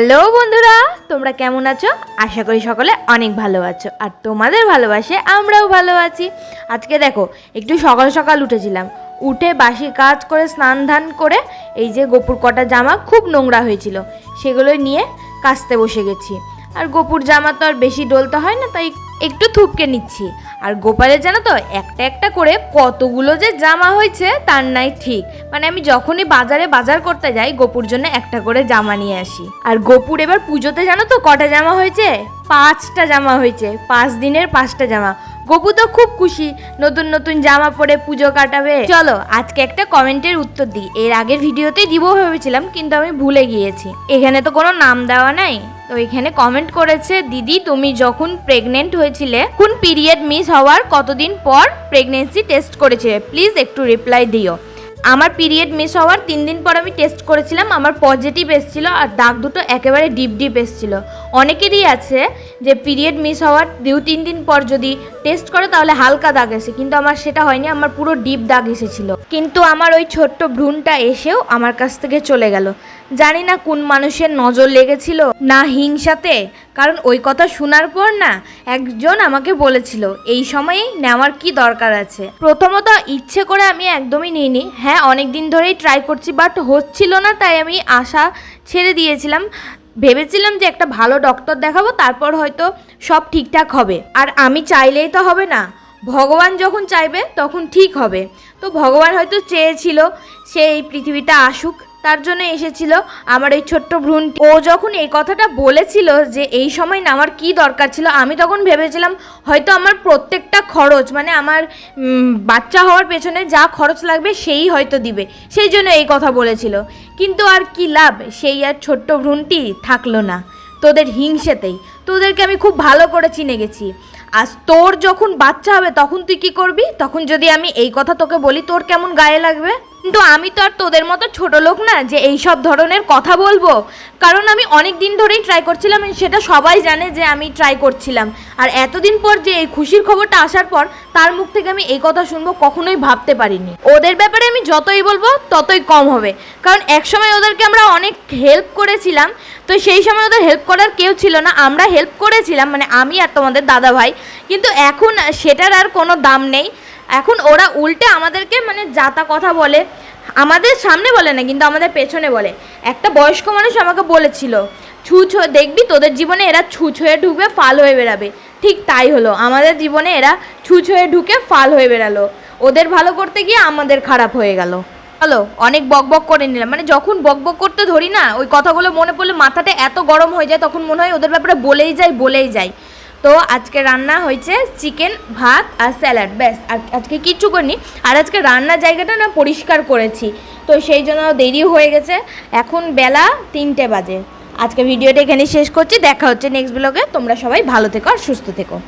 Hello বন্ধুরা, তোমরা কেমন আছো? আশা করি সকলে অনেক ভালো আছো, আর তোমাদের ভালোবাসে আমরাও ভালো আছি। আজকে দেখো, একটু সকাল সকাল উঠেছিলাম। উঠে বাসি কাজ করে, স্নান ধান করে, এই যে গোপুর কটা জামা খুব নোংরা হয়েছিল সেগুলো নিয়ে কাচতে বসে গেছি। আর গোপুর জামা তো আর বেশি ডলতে হয় না, তাই একটু থুপকে নিচ্ছি। আর গোপালের জানো তো, একটা একটা করে কতগুলো যে জামা হয়েছে, তার নাই ঠিক। মানে আমি যখনই বাজারে বাজার করতে যাই, গোপুর জন্য একটা করে জামা নিয়ে আসি। আর গোপুর এবার পুজোতে জানো তো কটা জামা হয়েছে? পাঁচটা জামা হয়েছে, পাঁচ দিনের পাঁচটা জামা। গোপু তো খুব খুশি। নতুন নতুন জামা পরে পুজো কাটাবে। চলো, আজকে একটা কমেন্টের উত্তর দিই। এর আগের ভিডিওতেই দিব ভেবেছিলাম, কিন্তু আমি ভুলে গিয়েছি। এখানে তো কোনো নাম দেওয়া নাই। তো এখানে কমেন্ট করেছে, দিদি, তুমি যখন প্রেগনেন্ট হয়েছিলে, কোন পিরিয়ড মিস হওয়ার কতদিন পর প্রেগনেন্সি টেস্ট করেছে প্লিজ একটু রিপ্লাই দিও। আমার পিরিয়ড মিস হওয়ার তিন দিন পর আমি টেস্ট করেছিলাম, আমার পজিটিভ এসেছিল আর দাগ দুটো একেবারে ডিপ ডিপ এসেছিল। অনেকেরই আছে যে পিরিয়ড মিস হওয়ার দু, তিন দিন পর যদি টেস্ট করে তাহলে হালকা দাগ এসে, কিন্তু আমার সেটা হয়নি, আমার পুরো ডিপ দাগ এসেছিল। কিন্তু আমার ওই ছোট্ট ভ্রুণটা এসেও আমার কাছ থেকে চলে গেল। জানি না কোন মানুষের নজর লেগেছিল, না হিংসাতে, কারণ ওই কথা শোনার পর না একজন আমাকে বলেছিল, এই সময়ে নেওয়ার কি দরকার আছে। প্রথমত ইচ্ছে করে আমি একদমই নিইনি হ্যাঁ অনেক দিন ধরেই ট্রাই করছি বাট হচ্ছিল না, তাই আমি আশা ছেড়ে দিয়েছিলাম। ভেবেছিলাম যে একটা ভালো ডক্টর দেখাবো, তারপর হয়তো সব ঠিকঠাক হবে। আর আমি চাইলেই তো হবে না। ভগবান যখন চাইবে, তখন ঠিক হবে। তো ভগবান হয়তো চেয়েছিল, সে এই পৃথিবীতে আসুক। তার জন্য এসেছিল আমার এই ছোট্ট ভ্রূণটি। ও যখন এই কথাটা বলেছিল যে এই সময় নেওয়ার কি দরকার ছিল, আমি তখন ভেবেছিলাম হয়তো আমার প্রত্যেকটা খরচ মানে আমার বাচ্চা হওয়ার পেছনে যা খরচ লাগবে সেই হয়তো দিবে। সেই জন্য এই কথা বলেছিল। কিন্তু আর কি লাভ, সেই আর ছোট্ট ভ্রূণটি থাকল না তোদের হিংসেতেই। তোদেরকে আমি খুব ভালো করে চিনে গেছি। আজ তোর যখন বাচ্চা হবে, তখন তুই কি করবি? তখন যদি আমি এই কথা তোকে বলি, তোর কেমন গায়ে লাগবে? কিন্তু আমি তো আর তোদের মতো ছোট লোক না যে এই সব ধরনের কথা বলব। কারণ আমি অনেক দিন ধরেই ট্রাই করছিলাম সেটা সবাই জানে যে আমি ট্রাই করছিলাম। আর এতদিন পর যে এই খুশির খবরটা আসার পর, তার মুখ থেকে আমি এই কথা শুনব কখনোই ভাবতে পারিনি। ওদের ব্যাপারে আমি যতই বলব, ততই কম হবে। কারণ একসময় ওদেরকে আমরা অনেক হেল্প করেছিলাম, তো সেই সময় ওদের হেল্প করার কেউ ছিল না। আমরা হেল্প করেছিলাম মানে আমি আর তোমাদের দাদা ভাই কিন্তু এখন সেটার আর কোনো দাম নেই। এখন ওরা উল্টে আমাদেরকে মানে যাতা কথা বলে, আমাদের সামনে বলে না, কিন্তু আমাদের পেছনে বলে। একটা বয়স্ক মানুষ আমাকে বলেছিল, ছুঁচ দেখবি তোদের জীবনে এরা ছুঁচ হয়ে ঢুকবে, ফাল হয়ে বেরাবে ঠিক তাই হলো, আমাদের জীবনে এরা ছুঁচ হয়ে ঢুকে ফাল হয়ে বেরালো ওদের ভালো করতে গিয়ে আমাদের খারাপ হয়ে গেল। চলো, অনেক বকবক করে নিলাম। মানে যখন বকবক করতে ধরি না, ওই কথাগুলো মনে পড়লে মাথাটা এত গরম হয়ে যায়, তখন মনে হয় ওদের ব্যাপারে বলেই যাই বলেই যাই। তো আজকে রান্না হয়েছে চিকেন ভাত আর স্যালাড, ব্যাস। আর আজকে কিচ্ছু করিনি। আর আজকে রান্নার জায়গাটা না পরিষ্কার করেছি। তো সেই জন্য দেরি হয়ে গেছে। এখন বেলা তিনটে বাজে। আজকে ভিডিওটা এখানে শেষ করছি। দেখা হচ্ছে নেক্সট ব্লগে তোমরা সবাই ভালো থেকো আর সুস্থ থেকো।